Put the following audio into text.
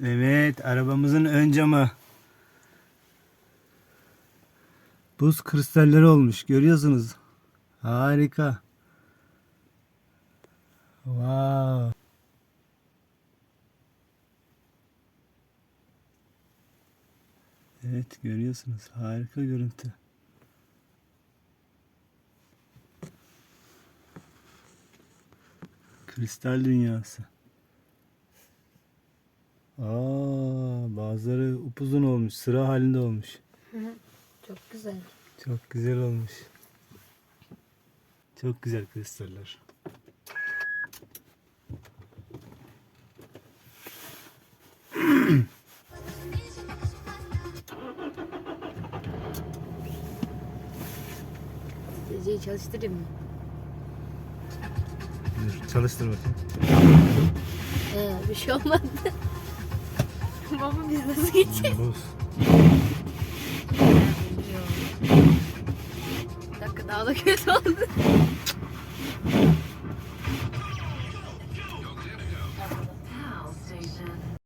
Evet, arabamızın ön camı. Buz kristalleri olmuş. Görüyorsunuz. Harika. Wow. Evet, görüyorsunuz. Harika görüntü. Kristal dünyası. Aa, bazıları upuzun olmuş, sıra halinde olmuş. Çok güzel. Çok güzel olmuş. Çok güzel kristaller. Geceyi çalıştırayım mı? Dur, çalıştır bakayım. Ee, bir şey olmadı. Baba biz nasıl gideceğiz? Buz. Bir dakika daha da kötü oldu.